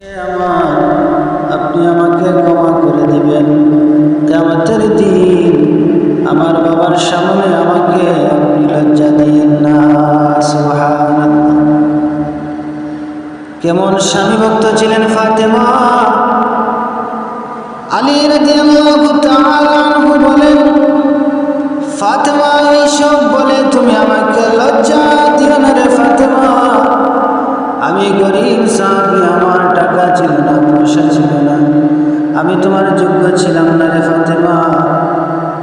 আমার, আপনি আমাকে ক্ষমা করে দিবেন। কেমতের দিন আমার বাবার সামনে আমাকে আপনি লজ্জা দিয়েন না কেমন স্বামী ভক্ত ছিলেন ফাতেমা? আলী রাদিয়াল্লাহু তাআলা আনহু বলেন, ফাতেমা, এইসব বলে তুমি আমাকে লজ্জা দিও না রে ফাতেমা। আমি গরিব সাহাবি ছিল না পয়সা ছিল না। আমি তোমার যোগ্য ছিলাম না রে ফাতেমা।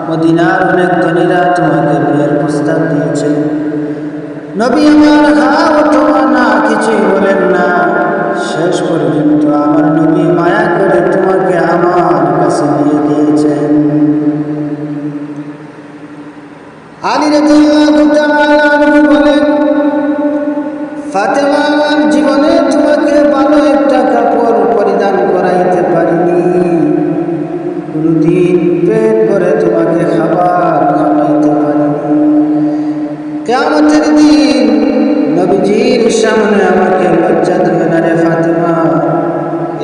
মদিনার অনেক ধনীরা তোমাকে বিয়ের প্রস্তাব দিয়েছে। নবী আমার হা অথবা না কিছুই বলেন না। শেষ পর্যন্ত আমার নবী মায়া করে তোমাকে আমার কাছে নিয়ে দিয়েছেন আলী রাদিয়াল্লাহু তাআলা বলেন, ফাতেমা কোনোদিন পেট ভরে তোমাকে খাবার খাওয়াইতে পারিনি কেমতের দিন নবীজির সামনে আমাকে লজ্জা দেবে না রে ফাতেমা।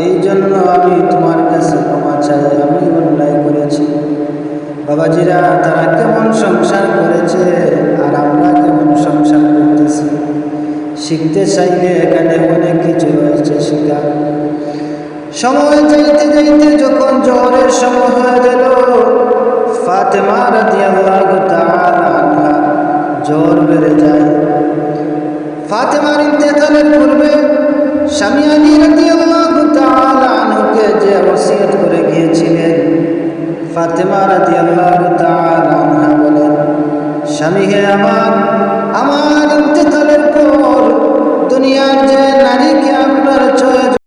এই জন্য আমি তোমার কাছে ক্ষমা চাই, আমি অন্যায় করেছি। বাবাজিরা, তারা কেমন সংসার করেছে আর আমরা কেমন সংসার করতেছি? শিখতে চাইলে এখানে অনেক কিছু রয়েছে শেখা সময় যাইতে যাইতে যখন জ্বরের সময় হয়ে গেল, ফাতেমা রাদিয়াল্লাহু তাআলা আনহা জ্বর বেড়ে যায়। ফাতেমার ইন্তেকালের পূর্বে স্বামী আলী রাদিয়াল্লাহু তাআলা আনহুকে যে ওসিয়ত করে গিয়েছিলেন, ফাতেমা রাদিয়াল্লাহু তাআলা আনহা বলেন, স্বামী হে আমার আমার ইন্তেকালের পর